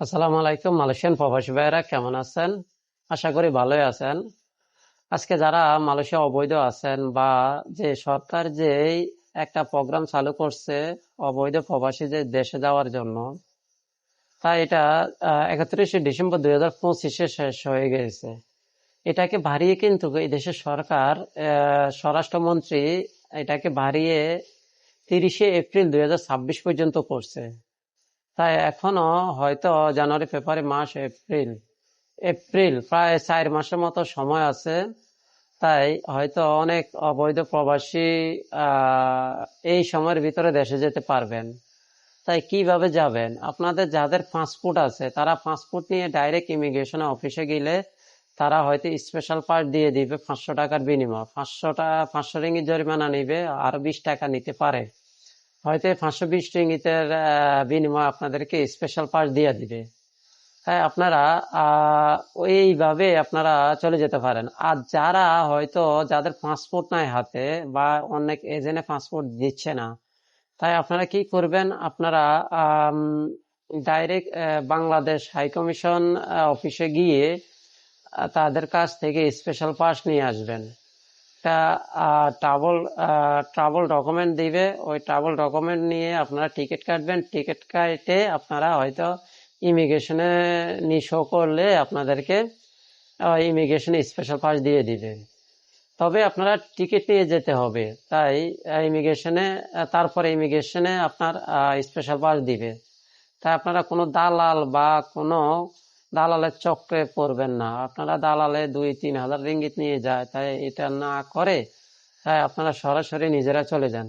আসসালামু আলাইকুম, মালয়েশিয়ান প্রবাসী ভাইয়েরা, কেমন আছেন? আশা করি ভালোই আছেন। আজকে যারা মালয়েশিয়া অবৈধ আছেন বা যে সরকার যে একটা প্রোগ্রাম চালু করছে অবৈধ প্রবাসীদের দেশে যাওয়ার জন্য, তা এটা একত্রিশে ডিসেম্বর দুই হাজার পঁচিশে শেষ হয়ে গেছে। এটাকে বাড়িয়ে কিন্তু এই দেশের সরকার স্বরাষ্ট্রমন্ত্রী এটাকে বাড়িয়ে তিরিশে এপ্রিল দুই হাজার ছাব্বিশ পর্যন্ত করছে। তাই এখনও হয়তো জানুয়ারি, ফেব্রুয়ারি মাস, এপ্রিল এপ্রিল প্রায় চার মাসের মতো সময় আছে। তাই হয়তো অনেক অবৈধ প্রবাসী এই সময়ের ভিতরে দেশে যেতে পারবেন। তাই কীভাবে যাবেন? আপনাদের যাদের পাসপোর্ট আছে, তারা পাসপোর্ট নিয়ে ডাইরেক্ট ইমিগ্রেশন অফিসে গেলে তারা হয়তো স্পেশাল পাস দিয়ে দিবে পাঁচশো টাকার বিনিময়। পাঁচশো টাকা পাঁচশো রিঙ্গিত জরিমানা নিবে, আর বিশ টাকা নিতে পারে। হয়তো পাঁচশো বিশ রিঙ্গিতের আহ, বিনিময়ে আপনাদেরকে স্পেশাল পাস দিয়ে দিবে। হ্যাঁ আপনারা আহ, এইভাবে আপনারা চলে যেতে পারেন। আর যারা হয়তো যাদের পাসপোর্ট নাই হাতে বা অনেক এজেন্টে পাসপোর্ট দিচ্ছে না তাই আপনারা কি করবেন? আপনারা ডাইরেক্ট বাংলাদেশ হাইকমিশন অফিসে গিয়ে তাদের কাছ থেকে স্পেশাল পাস নিয়ে আসবেন। তা ট্রাভেল ট্রাভেল ডকুমেন্ট দিবে। ওই ট্রাভেল ডকুমেন্ট নিয়ে আপনারা টিকিট কাটবেন। টিকিট কাটে আপনারা হয়তো ইমিগ্রেশনে নিশো করলে আপনাদেরকে ইমিগ্রেশনে স্পেশাল পাস দিয়ে দিবে। তবে আপনারা টিকিট নিয়ে যেতে হবে। তাই ইমিগ্রেশনে তারপরে ইমিগ্রেশনে আপনার স্পেশাল পাস দিবে। তাই আপনারা কোনো দালাল বা কোনো দালালের চক্রে পড়বেন না। আপনারা দালালে দুই, তিন হাজার রিঙ্গিত নিয়ে যায়, তাই এটা না করে, তাই আপনারা সরাসরি নিজেরা চলে যান।